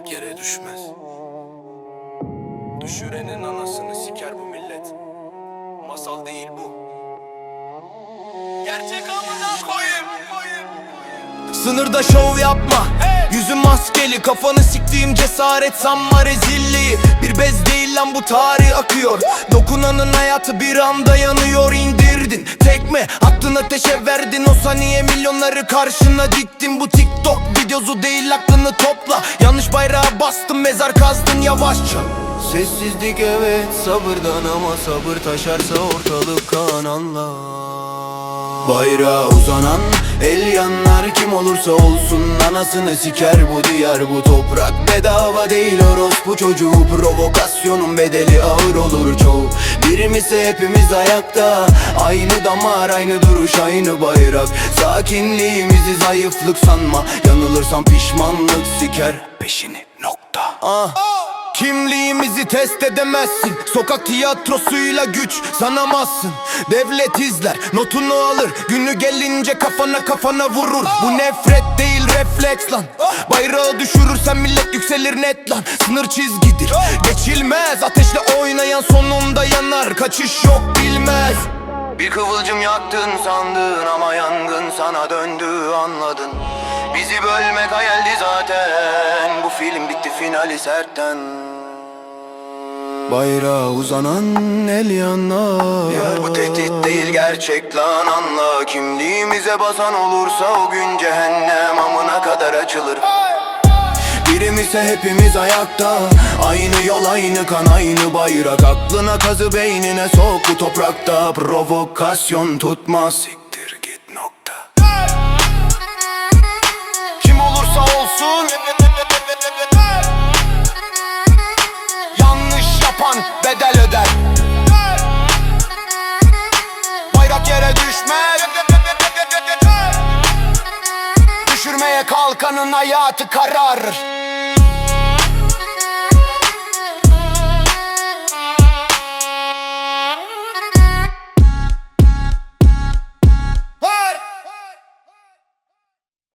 Bayrak yere düşmez. Düşürenin anasını siker bu millet. Masal değil bu. Gerçek amına koyayım. Sınırda şov yapma Yüzüm maskeli kafanı siktiğim cesaret sanma rezilliği Bir bez değil lan bu tarih akıyor Dokunanın hayatı bir anda yanıyor indirdin Tekme attın ateşe verdin. O saniye milyonları karşına diktin. Bu tiktok videosu değil aklını topla. Yanlış bayrağa bastın mezar kazdın yavaşça Sessizlik evet sabırdan ama sabır taşarsa ortalık kan anlar. Bayrağı uzanan el yanar kim olursa olsun Anasını siker bu diyar bu toprak Bedava değil orospu çocuğu Provokasyonun bedeli ağır olur çoğu. Birimizse hepimiz ayakta Aynı damar aynı duruş aynı bayrak. Sakinliğimizi zayıflık sanma Yanılırsan pişmanlık siker peşini nokta. Ah Kimliğimizi test edemezsin. Sokak tiyatrosuyla güç sanamazsın. Devlet izler notunu alır. Günü gelince kafana kafana vurur. Bu nefret değil refleks lan. Bayrağı düşürürsen millet yükselir net lan. Sınır çizgidir geçilmez. Ateşle oynayan sonunda yanar. Kaçış yok bilmez. Bir kıvılcım yaktın sandın ama yangın sana döndü anladın. Bizi bölmek hayaldi zaten film bitti finali sertten. Bayrağı uzanan el yanar Ya bu tehdit değil gerçek lan. Anla Kimliğimize basan olursa o gün cehennem amına kadar açılır. Birimizse hepimiz ayakta. Aynı yol aynı kan aynı bayrak. Aklına kazı beynine sok bu toprakta Provokasyon tutmaz. Siktir git nokta. Kim olursa olsun Yanlış yapan bedel öder. Bayrak yere düşmez. Düşürmeye kalkanın hayatı kararır